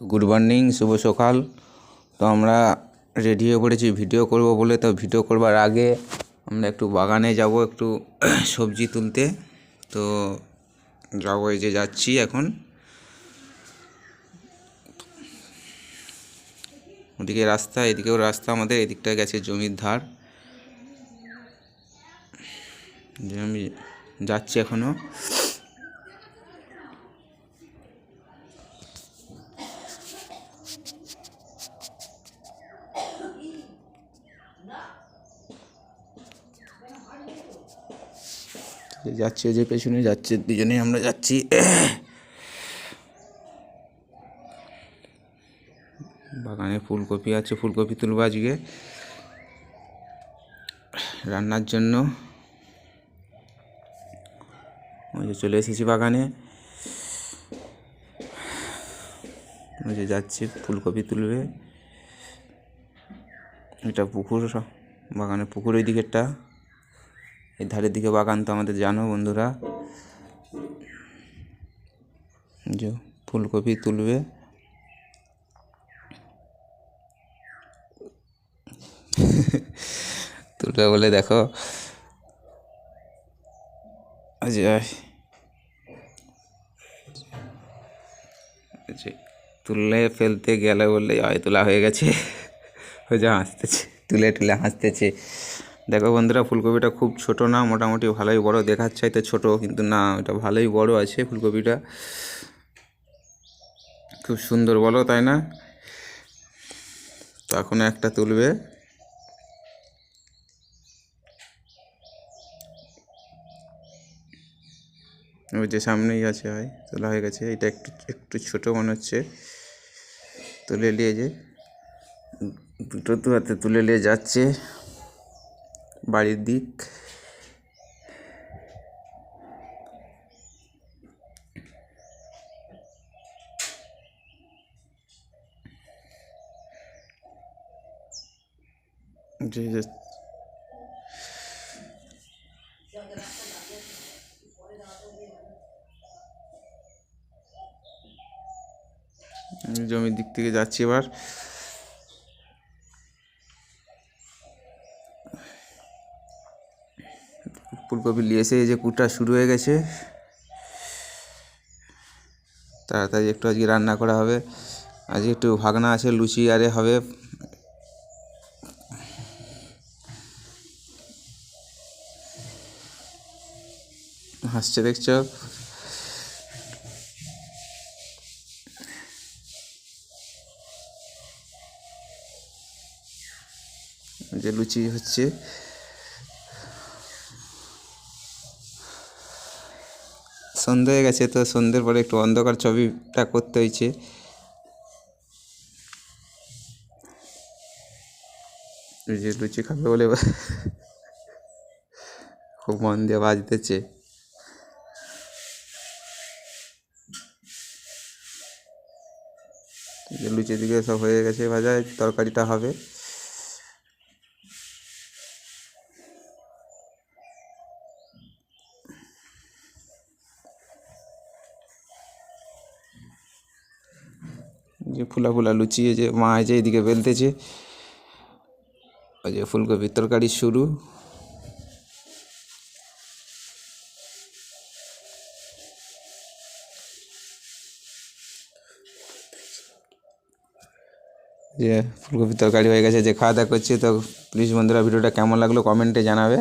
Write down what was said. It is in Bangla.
গুড মর্নিং, শুভ সকাল। তো আমরা রেডি হয়ে পড়েছি ভিডিও করব বলে। তো ভিডিও করবার আগে আমরা একটু বাগানে যাব, একটু সবজি তুলতে। তো যাব এই যে যাচ্ছি এখন। ওদিকে রাস্তা, এদিকেও রাস্তা আমাদের এদিকটা গেছে জমির ধার। আমি যাচ্ছি এখনও। যাচ্ছে, যে পেছনে যাচ্ছে দুজনে আমরা যাচ্ছি। বাগানে ফুলকপি আছে, ফুলকপি তুলবো আজকে। রান্নার জন্য। ওই যে চলে এসেছি বাগানে। ওই যে যাচ্ছি, ফুলকপি তুলবে। এটা পুকুর, বাগানে পুকুর ওই দিকেরটা। এই ধারের দিকে বাগান তো আমাদের জানো বন্ধুরা। যে ফুলকপি তুলবে। তুলবে বলে দেখো। তুললে ফেলতে গেলে বললে হয় তোলা হয়ে গেছে। ওই যে হাসতেছে, তুলে তুলে হাসতেছে। দেখো বন্ধুরা, ফুলকপিটা খুব ছোট না, মোটামুটি ভালোই বড় দেখাচ্ছে হয়তো ছোট, কিন্তু না এটা ভালোই বড় আছে ফুলকপিটা। খুব সুন্দর বলো, তাই না? তো এখন একটা তুলবে। ওই যে সামনেই আছে হয় তোলা হয়ে গেছে, এটা একটু একটু ছোট মনে হচ্ছে। তুলে নিয়ে যে, দুটো দু হাতে তুলে নিয়ে যাচ্ছে। বাড়ির দিক। আমি জমির দিক থেকে যাচ্ছি এবার। ফুলকপি এসে এই যে কুটা শুরু হয়ে গেছে। তাড়াতাড়ি একটু আজকে রান্না করা হবে। আজকে একটু ভাগনা আছে, লুচি আরে হবে। হাসছে দেখছ? যে লুচি হচ্ছে। সন্ধে হয়ে গেছে, তো সন্ধ্যের পরে একটু অন্ধকার ছবিটা করতে হয়েছে। যে লুচি খাবে বলে খুব মন দিয়ে বাজতেছে। এই যে লুচি দিকে সব হয়ে গেছে ভাজা তরকারিটা হবে। যে ফুলা ফুলা লুচি যে মা যে এদিকে বেলতেছে। ওই যে ফুলকপির তরকারি শুরু। যে ফুলকপির তরকারি হয়ে গেছে, যে খাওয়া দাওয়া করছে, তো প্লিজ বন্ধুরা ভিডিওটা কেমন লাগল কমেন্টে জানাবে।